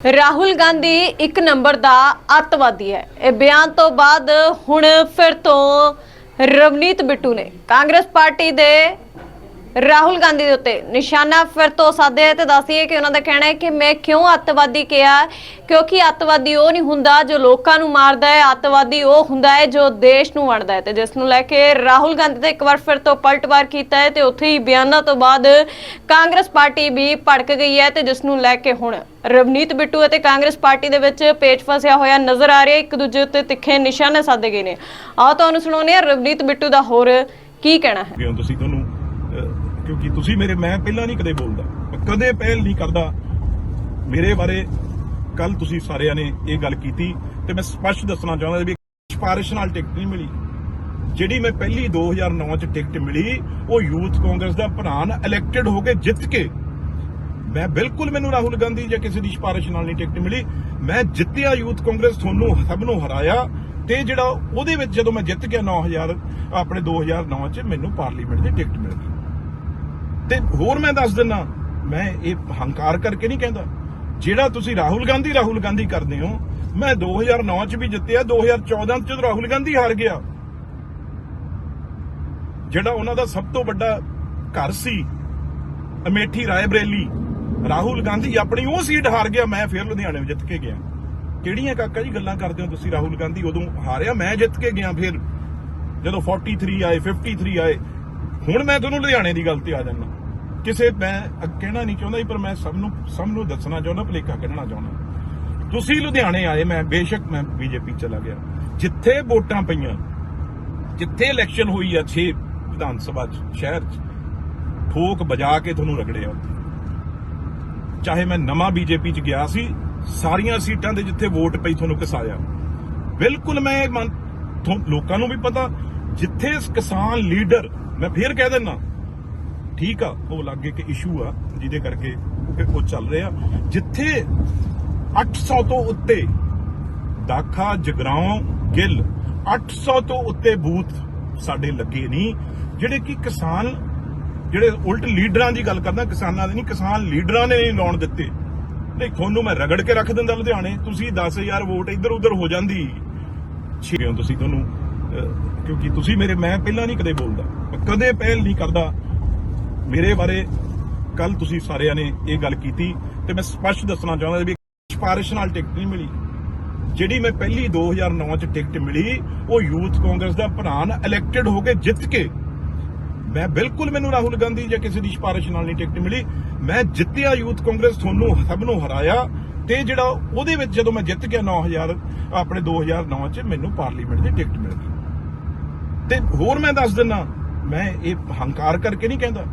ਰਾਹੁਲ ਗਾਂਧੀ ਇੱਕ ਨੰਬਰ ਦਾ ਅੱਤਵਾਦੀ ਹੈ। ਇਹ ਬਿਆਨ ਤੋਂ ਬਾਅਦ ਹੁਣ ਫਿਰ ਤੋਂ ਰਵਨੀਤ ਬਿੱਟੂ ਨੇ ਕਾਂਗਰਸ ਪਾਰਟੀ ਦੇ ਰਾਹੁਲ ਗਾਂਧੀ ਦੇ ਉੱਤੇ ਨਿਸ਼ਾਨਾ ਫਿਰ ਤੋਂ ਸਾਧਿਆ ਤੇ ਦੱਸਦੀ ਹੈ ਕਿ ਉਹਨਾਂ ਦਾ ਕਹਿਣਾ ਹੈ ਕਿ ਮੈਂ ਕਿਉਂ ਅੱਤਵਾਦੀ ਕਿਹਾ? ਕਿਉਂਕਿ ਅੱਤਵਾਦੀ ਉਹ ਨਹੀਂ ਹੁੰਦਾ ਜੋ ਲੋਕਾਂ ਨੂੰ ਮਾਰਦਾ ਹੈ, ਅੱਤਵਾਦੀ ਉਹ ਹੁੰਦਾ ਹੈ ਜੋ ਦੇਸ਼ ਨੂੰ ਵੰਡਦਾ ਹੈ ਤੇ ਜਿਸ ਨੂੰ ਲੈ ਕੇ ਰਾਹੁਲ ਗਾਂਧੀ ਤੇ ਇੱਕ ਵਾਰ ਫਿਰ ਤੋਂ ਪਲਟਵਾਰ ਕੀਤਾ ਹੈ ਤੇ ਉੱਥੇ ਹੀ ਬਿਆਨਾਂ ਤੋਂ ਬਾਅਦ ਕਾਂਗਰਸ ਪਾਰਟੀ ਵੀ ਭੜਕ ਗਈ ਹੈ ਤੇ ਜਿਸ ਨੂੰ ਲੈ ਕੇ ਹੁਣ ਰਵਨੀਤ ਬਿੱਟੂ ਅਤੇ ਕਾਂਗਰਸ ਪਾਰਟੀ ਦੇ ਵਿੱਚ ਪੇਚ ਫਸਿਆ ਹੋਇਆ ਨਜ਼ਰ ਆ ਰਿਹਾ। ਇੱਕ ਦੂਜੇ ਉੱਤੇ ਤਿੱਖੇ ਨਿਸ਼ਾਨੇ ਸਾਧੇ ਗਏ ਨੇ। ਆਓ ਤੁਹਾਨੂੰ ਸੁਣਾਉਂਦੇ ਹਾਂ। ਰਵਨੀਤ ਬਿੱਟੂ ਦਾ ਹੋਰ ਕੀ ਕਹਿਣਾ ਹੈ? ਕਿਉਂ ਤੁਸੀਂ ਤੁਹਾਨੂੰ ਕਿਉਂਕਿ ਤੁਸੀਂ ਮੇਰੇ, ਮੈਂ ਪਹਿਲਾਂ ਨਹੀਂ ਕਦੇ ਬੋਲਦਾ ਕਦੇ ਪਹਿਲ ਨਹੀਂ ਕਰਦਾ। ਮੇਰੇ ਬਾਰੇ ਕੱਲ ਤੁਸੀਂ ਸਾਰਿਆਂ ਨੇ ਇਹ ਗੱਲ ਕੀਤੀ ਤੇ ਮੈਂ ਸਪਸ਼ਟ ਦੱਸਣਾ ਚਾਹੁੰਦਾ ਵੀ ਸਿਫਾਰਿਸ਼ ਨਾਲ ਟਿਕਟ ਨਹੀਂ ਮਿਲੀ। ਜਿਹੜੀ ਮੈਂ ਪਹਿਲੀ 2009 ਚ ਟਿਕਟ ਮਿਲੀ, ਉਹ ਯੂਥ ਕਾਂਗਰਸ ਦਾ ਪ੍ਰਧਾਨ ਇਲੈਕਟਡ ਹੋ ਕੇ ਜਿੱਤ ਕੇ ਮੈਂ ਬਿਲਕੁਲ ਮੈਨੂੰ ਰਾਹੁਲ ਗਾਂਧੀ ਜਾਂ ਕਿਸੇ ਦੀ ਸਿਫਾਰਿਸ਼ ਨਾਲ ਨਹੀਂ ਟਿਕਟ ਮਿਲੀ। ਮੈਂ ਜਿੱਤਿਆ ਯੂਥ ਕਾਂਗਰਸ, ਤੁਹਾਨੂੰ ਸਭ ਨੂੰ ਹਰਾਇਆ ਤੇ ਜਿਹੜਾ ਉਹਦੇ ਵਿੱਚ ਜਦੋਂ ਮੈਂ ਜਿੱਤ ਗਿਆ 9000 ਆਪਣੇ 2009 ਚ ਮੈਨੂੰ ਪਾਰਲੀਮੈਂਟ ਦੀ ਟਿਕਟ ਮਿਲ ਗਈ। ਤੇ ਹੋਰ ਮੈਂ ਦੱਸ ਦਿੰਨਾ ਮੈਂ ਇਹ ਹੰਕਾਰ ਕਰਕੇ ਨਹੀਂ ਕਹਿੰਦਾ। ਜਿਹੜਾ ਤੁਸੀਂ ਰਾਹੁਲ ਗਾਂਧੀ ਰਾਹੁਲ ਗਾਂਧੀ ਕਰਦੇ ਹੋ, ਮੈਂ 2009 ਚ ਵੀ ਜਿੱਤਿਆ 2014 ਚ ਰਾਹੁਲ ਗਾਂਧੀ ਹਾਰ ਗਿਆ। ਜਿਹੜਾ ਉਹਨਾਂ ਦਾ ਸਭ ਤੋਂ ਵੱਡਾ ਘਰ ਸੀ, ਅਮੇਠੀ ਰਾਏਬਰੇਲੀ ਰਾਹੁਲ ਗਾਂਧੀ ਆਪਣੀ ਉਹ ਸੀਟ ਹਾਰ ਗਿਆ, ਮੈਂ ਫਿਰ ਲੁਧਿਆਣੇ ਜਿੱਤ ਕੇ ਗਿਆ। ਕਿਹੜੀਆਂ ਕਾਕਾ ਜੀ ਗੱਲਾਂ ਕਰਦੇ ਹੋ ਤੁਸੀਂ ਰਾਹੁਲ ਗਾਂਧੀ? ਉਦੋਂ ਹਾਰਿਆ, ਮੈਂ ਜਿੱਤ ਕੇ ਗਿਆ ਫਿਰ। ਜਦੋਂ 43 ਆਏ 53 ਆਏ। ਹੁਣ ਮੈਂ ਤੁਹਾਨੂੰ ਲੁਧਿਆਣੇ ਦੀ ਗੱਲ ਤੇ ਆ ਜਾਂਦਾ। ਕਿਸੇ, ਮੈਂ ਕਹਿਣਾ ਨਹੀਂ ਚਾਹੁੰਦਾ ਪਰ ਮੈਂ ਸਭ ਨੂੰ ਸਭ ਨੂੰ ਦੱਸਣਾ ਚਾਹੁੰਦਾ, ਭਲੇਖਾ ਕੱਢਣਾ ਚਾਹੁੰਦਾ। ਤੁਸੀਂ ਲੁਧਿਆਣੇ ਆਏ, ਮੈਂ ਬੇਸ਼ੱਕ ਮੈਂ ਬੀਜੇਪੀ ਚਲਾ ਗਿਆ। ਜਿੱਥੇ ਵੋਟਾਂ ਪਈਆਂ, ਜਿੱਥੇ ਇਲੈਕਸ਼ਨ ਹੋਈ ਆ 6 ਵਿਧਾਨ ਸਭਾ ਚ, ਸ਼ਹਿਰ ਚ, ਠੋਕ ਵਜਾ ਕੇ ਤੁਹਾਨੂੰ ਰਗੜਿਆ ਉੱਥੇ। ਚਾਹੇ ਮੈਂ ਨਵਾਂ ਬੀਜੇਪੀ ਚ ਗਿਆ ਸੀ, ਸਾਰੀਆਂ ਸੀਟਾਂ ਦੇ ਜਿੱਥੇ ਵੋਟ ਪਈ ਤੁਹਾਨੂੰ ਕਿਸਾਇਆ। ਬਿਲਕੁਲ ਮੈਂ ਲੋਕਾਂ ਨੂੰ ਵੀ ਪਤਾ, ਜਿੱਥੇ ਕਿਸਾਨ ਲੀਡਰ, ਮੈਂ ਫੇਰ ਕਹਿ ਦਿੰਨਾ, ਠੀਕ ਆ, ਉਹ ਲੱਗੇ ਕਿ ਇਸ਼ੂ ਆ, ਜਿਹਦੇ ਕਰਕੇ ਉਹ- ਉਹ ਚੱਲ ਰਿਹਾ। ਜਿੱਥੇ 800 ਤੋਂ ਉੱਤੇ ਦਾਖਾ, ਜਗਰਾਉਂ, ਗਿੱਲ 800 ਤੋਂ ਉੱਤੇ ਬੂਥ ਸਾਡੇ ਲੱਗੇ ਨਹੀਂ, ਜਿਹੜੇ ਕਿ ਕਿਸਾਨ ਜਿਹੜੇ ਉਲਟ ਲੀਡਰਾਂ ਦੀ ਗੱਲ ਕਰਦਾ, ਕਿਸਾਨਾਂ ਦੀ ਨਹੀਂ, ਕਿਸਾਨ ਲੀਡਰਾਂ ਨੇ ਨਹੀਂ ਲਾਉਣ ਦਿੱਤੇ। ਨਹੀਂ ਤੁਹਾਨੂੰ ਮੈਂ ਰਗੜ ਕੇ ਰੱਖ ਦਿੰਦਾ ਲੁਧਿਆਣੇ, ਤੁਸੀਂ 10000 ਵੋਟ ਇੱਧਰ ਉੱਧਰ ਹੋ ਜਾਂਦੀ। ਛੇਵੇਂ ਤੁਸੀਂ ਤੁਹਾਨੂੰ ਕਿਉਂਕਿ ਤੁਸੀਂ ਮੇਰੇ, ਮੈਂ ਪਹਿਲਾਂ ਨਹੀਂ ਕਦੇ ਬੋਲਦਾ ਕਦੇ ਪਹਿਲ ਨਹੀਂ ਕਰਦਾ। ਮੇਰੇ ਬਾਰੇ ਕੱਲ ਤੁਸੀਂ ਸਾਰਿਆਂ ਨੇ ਇਹ ਗੱਲ ਕੀਤੀ, ਤੇ ਮੈਂ ਸਪਸ਼ਟ ਦੱਸਣਾ ਚਾਹੁੰਦਾ ਵੀ ਸਿਫਾਰਿਸ਼ ਨਾਲ ਟਿਕਟ ਨਹੀਂ ਮਿਲੀ। ਜਿਹੜੀ ਮੈਂ ਪਹਿਲੀ 2009 ਚ ਟਿਕਟ ਮਿਲੀ, ਉਹ ਯੂਥ ਕਾਂਗਰਸ ਦਾ ਪ੍ਰਧਾਨ ਇਲੈਕਟਡ ਹੋ ਕੇ ਜਿੱਤ ਕੇ ਮੈਂ ਬਿਲਕੁਲ ਮੈਨੂੰ ਰਾਹੁਲ ਗਾਂਧੀ ਜਾਂ ਕਿਸੇ ਦੀ ਸਿਫਾਰਿਸ਼ ਨਾਲ ਨਹੀਂ ਟਿਕਟ ਮਿਲੀ। ਮੈਂ ਜਿੱਤਿਆ ਯੂਥ ਕਾਂਗਰਸ, ਤੁਹਾਨੂੰ ਸਭ ਨੂੰ ਹਰਾਇਆ ਤੇ ਜਿਹੜਾ ਉਹਦੇ ਵਿੱਚ ਜਦੋਂ ਮੈਂ ਜਿੱਤ ਗਿਆ 9000 ਆਪਣੇ 2009 ਚ ਮੈਨੂੰ ਪਾਰਲੀਮੈਂਟ ਦੀ ਟਿਕਟ ਮਿਲ ਗਈ। ਤੇ ਹੋਰ ਮੈਂ ਦੱਸ ਦਿੰਨਾ ਮੈਂ ਇਹ ਹੰਕਾਰ ਕਰਕੇ ਨਹੀਂ ਕਹਿੰਦਾ।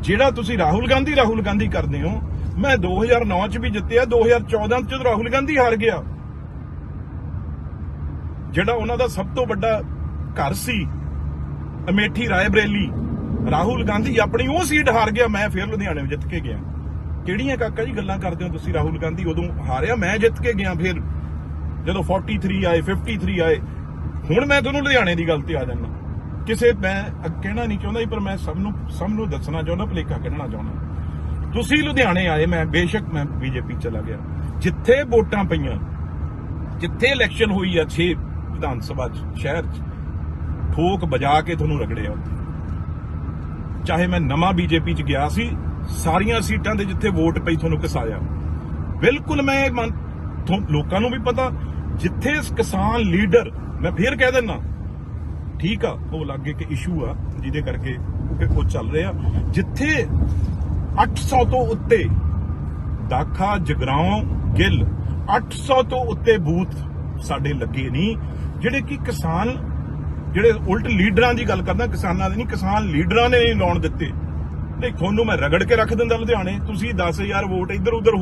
ਜਿਹੜਾ ਤੁਸੀਂ ਰਾਹੁਲ ਗਾਂਧੀ ਰਾਹੁਲ ਗਾਂਧੀ ਕਰਦੇ ਹੋ, ਮੈਂ 2009 ਚ ਵੀ ਜਿੱਤਿਆ 2014 ਚ ਰਾਹੁਲ ਗਾਂਧੀ ਹਾਰ ਗਿਆ। ਜਿਹੜਾ ਉਹਨਾਂ ਦਾ ਸਭ ਤੋਂ ਵੱਡਾ ਘਰ ਸੀ, ਅਮੇਠੀ ਰਾਏਬਰੇਲੀ ਰਾਹੁਲ ਗਾਂਧੀ ਆਪਣੀ ਉਹ ਸੀਟ ਹਾਰ ਗਿਆ, ਮੈਂ ਫਿਰ ਲੁਧਿਆਣੇ ਜਿੱਤ ਕੇ ਗਿਆ। ਕਿਹੜੀਆਂ ਕਾਕਾ ਜੀ ਗੱਲਾਂ ਕਰਦੇ ਹੋ ਤੁਸੀਂ ਰਾਹੁਲ ਗਾਂਧੀ? ਉਦੋਂ ਹਾਰਿਆ, ਮੈਂ ਜਿੱਤ ਕੇ ਗਿਆ ਫਿਰ। ਜਦੋਂ 43 ਆਏ 53 ਆਏ। ਹੁਣ ਮੈਂ ਤੁਹਾਨੂੰ ਲੁਧਿਆਣੇ ਦੀ ਗੱਲ ਤੇ ਆ ਜਾਂਦਾ। ਕਿਸੇ, ਮੈਂ ਕਹਿਣਾ ਨਹੀਂ ਚਾਹੁੰਦਾ ਪਰ ਮੈਂ ਸਭ ਨੂੰ ਸਭ ਨੂੰ ਦੱਸਣਾ ਚਾਹੁੰਦਾ, ਭਲੇਖਾ ਕੱਢਣਾ ਚਾਹੁੰਦਾ। ਤੁਸੀਂ ਲੁਧਿਆਣੇ ਆਏ, ਮੈਂ ਬੇਸ਼ੱਕ, ਮੈਂ ਬੀਜੇਪੀ ਚਲਾ ਗਿਆ। ਜਿੱਥੇ ਵੋਟਾਂ ਪਈਆਂ, ਜਿੱਥੇ ਇਲੈਕਸ਼ਨ ਹੋਈ ਆ 6 ਵਿਧਾਨ ਸਭਾ ਚ, ਸ਼ਹਿਰ ਚ, ਠੋਕ ਵਜਾ ਕੇ ਤੁਹਾਨੂੰ ਰਗੜਿਆ ਉੱਥੇ। ਚਾਹੇ ਮੈਂ ਨਵਾਂ ਬੀਜੇਪੀ ਚ ਗਿਆ ਸੀ, ਸਾਰੀਆਂ ਸੀਟਾਂ ਦੇ ਜਿੱਥੇ ਵੋਟ ਪਈ ਤੁਹਾਨੂੰ ਕਿਸਾਇਆ। ਬਿਲਕੁਲ ਮੈਂ ਲੋਕਾਂ ਨੂੰ ਵੀ ਪਤਾ, ਜਿੱਥੇ ਕਿਸਾਨ ਲੀਡਰ, ਮੈਂ ਫੇਰ ਕਹਿ ਦਿੰਨਾ ਠੀਕ ਆ, ਉਹ ਲੱਗੇ ਕਿ ਇਸ਼ੂ ਆ, ਜਿਹਦੇ ਕਰਕੇ ਉਹ- ਉਹ ਚੱਲ ਰਿਹਾ। ਜਿੱਥੇ 800 ਤੋਂ ਉੱਤੇ ਦਾਖਾ, ਜਗਰਾਉਂ, ਗਿੱਲ 800 ਤੋਂ ਉੱਤੇ ਬੂਥ ਸਾਡੇ ਲੱਗੇ ਨਹੀਂ, ਜਿਹੜੇ ਕਿ ਕਿਸਾਨ ਜਿਹੜੇ ਉਲਟ ਲੀਡਰਾਂ ਦੀ ਗੱਲ ਕਰਦਾ, ਕਿਸਾਨਾਂ ਦੀ ਨਹੀਂ, ਕਿਸਾਨ ਲੀਡਰਾਂ ਨੇ ਨਹੀਂ ਲਾਉਣ ਦਿੱਤੇ। ਨਹੀਂ ਤੁਹਾਨੂੰ ਮੈਂ ਰਗੜ ਕੇ ਰੱਖ ਦਿੰਦਾ ਲੁਧਿਆਣੇ, ਤੁਸੀਂ 10000 ਵੋਟ ਇੱਧਰ ਉੱਧਰ